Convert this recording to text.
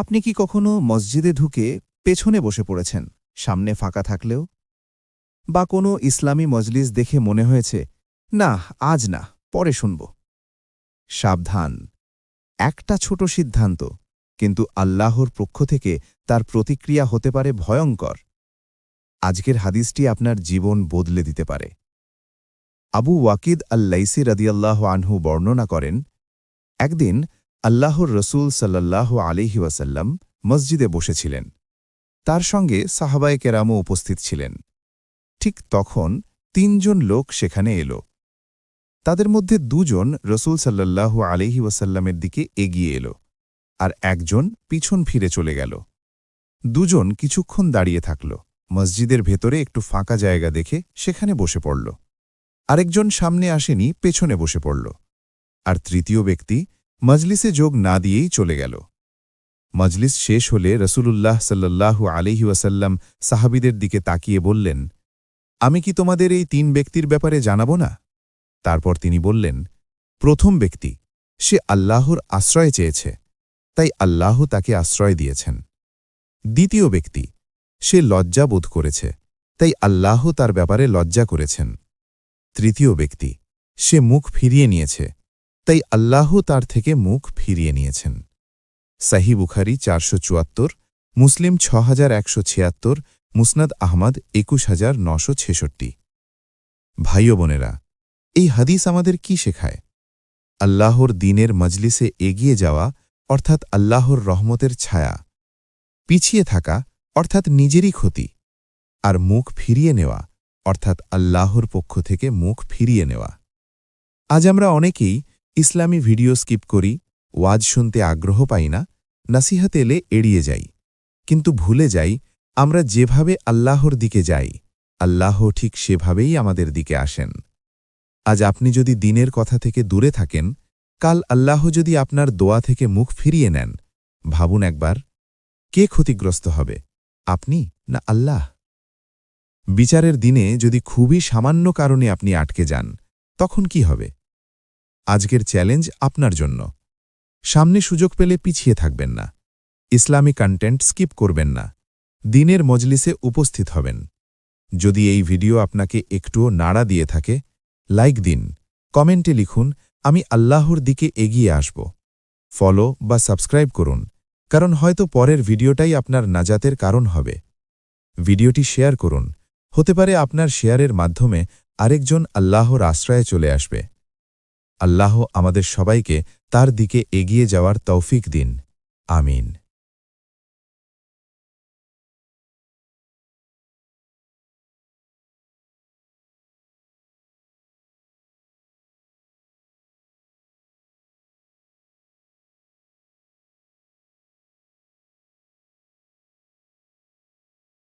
আপনি কি কখনো মসজিদে ঢুকে পেছনে বসে পড়েছেন, সামনে ফাঁকা থাকলেও? বা কোনো ইসলামী মজলিস দেখে মনে হয়েছে, না, আজ না, পরে শুনব সাবধান। একটা ছোট সিদ্ধান্ত, কিন্তু আল্লাহর পক্ষ থেকে তার প্রতিক্রিয়া হতে পারে ভয়ঙ্কর। আজকের হাদিসটি আপনার জীবন বদলে দিতে পারে। আবু ওয়াকিদ আল্লাইসি রদিয়াল্লাহ আনহু বর্ণনা করেন, একদিন আল্লাহর রসুল সাল্লাল্লাহু আলিহি ওয়াসাল্লাম মসজিদে বসেছিলেন। তার সঙ্গে সাহাবায়ে কেরামও উপস্থিত ছিলেন। ঠিক তখন তিনজন লোক সেখানে এলো। তাদের মধ্যে দুজন রসুল সাল্লাল্লাহু আলিহি ওয়াসাল্লামের দিকে এগিয়ে এলো আর একজন পিছন ফিরে চলে গেল। দুজন কিছুক্ষণ দাঁড়িয়ে থাকল। মসজিদের ভেতরে একটু ফাঁকা জায়গা দেখে সেখানে বসে পড়ল। আরেকজন সামনে আসেনি, পেছনে বসে পড়ল। আর তৃতীয় ব্যক্তি মজলিসে যোগ না দিয়েই চলে গেল। মজলিস শেষ হলে রসুলুল্লাহ সাল্লাল্লাহু আলিহি ওয়াসাল্লাম সাহাবিদের দিকে তাকিয়ে বললেন, আমি কি তোমাদের এই তিন ব্যক্তির ব্যাপারে জানাব না? তারপর তিনি বললেন, প্রথম ব্যক্তি, সে আল্লাহর আশ্রয় চেয়েছে, তাই আল্লাহ তাকে আশ্রয় দিয়েছেন। দ্বিতীয় ব্যক্তি, সে লজ্জা বোধ করেছে, তাই আল্লাহ তার ব্যাপারে লজ্জা করেছেন। তৃতীয় ব্যক্তি, সে মুখ ফিরিয়ে নিয়েছে তাই আল্লাহ তার থেকে মুখ ফিরিয়ে নিয়েছেন। সাহি বুখারি চারশো চুয়াত্তর, মুসলিম ছ হাজার একশো ছিয়াত্তর, মুসনাদ আহমদ একুশ হাজার নশো ছেষট্টি। ভাই বোনেরা, এই হাদিস আমাদের কি শেখায়? আল্লাহর দিনের মজলিসে এগিয়ে যাওয়া অর্থাৎ আল্লাহর রহমতের ছায়া। পিছিয়ে থাকা অর্থাৎ নিজেরই ক্ষতি। আর মুখ ফিরিয়ে নেওয়া অর্থাৎ আল্লাহর পক্ষ থেকে মুখ ফিরিয়ে নেওয়া। আজ আমরা অনেকেই ইসলামী ভিডিও স্কিপ করি, ওয়াজ শুনতে আগ্রহ পাই না, নাসিহাত এলে এড়িয়ে যাই। কিন্তু ভুলে যাই, আমরা যেভাবে আল্লাহর দিকে যাই, আল্লাহ ঠিক সেভাবেই আমাদের দিকে আসেন। আজ আপনি যদি দিনের কথা থেকে দূরে থাকেন, কাল আল্লাহ যদি আপনার দোয়া থেকে মুখ ফিরিয়ে নেন, ভাবুন একবার, কে ক্ষতিগ্রস্ত হবে, আপনি না আল্লাহ? বিচারের দিনে যদি খুবই সামান্য কারণে আপনি আটকে যান, তখন কি হবে? আজকের চ্যালেঞ্জ আপনার জন্য। সামনে সুযোগ পেলে পিছিয়ে থাকবেন না। ইসলামী কন্টেন্ট স্কিপ করবেন না। দিনের মজলিসে উপস্থিত হবেন। যদি এই ভিডিও আপনাকে একটুও নাড়া দিয়ে থাকে লাইক দিন। কমেন্টে লিখুন, আমি আল্লাহর দিকে এগিয়ে আসব। ফলো বা সাবস্ক্রাইব করুন, কারণ হয়তো পরের ভিডিওটাই আপনার নাজাতের কারণ হবে। ভিডিওটি শেয়ার করুন, হতে পারে আপনার শেয়ারের মাধ্যমে আরেকজন আল্লাহর আশ্রয়ে চলে আসবে। আল্লাহ আমাদের সবাইকে তার দিকে এগিয়ে যাওয়ার তৌফিক দিন। আমিন।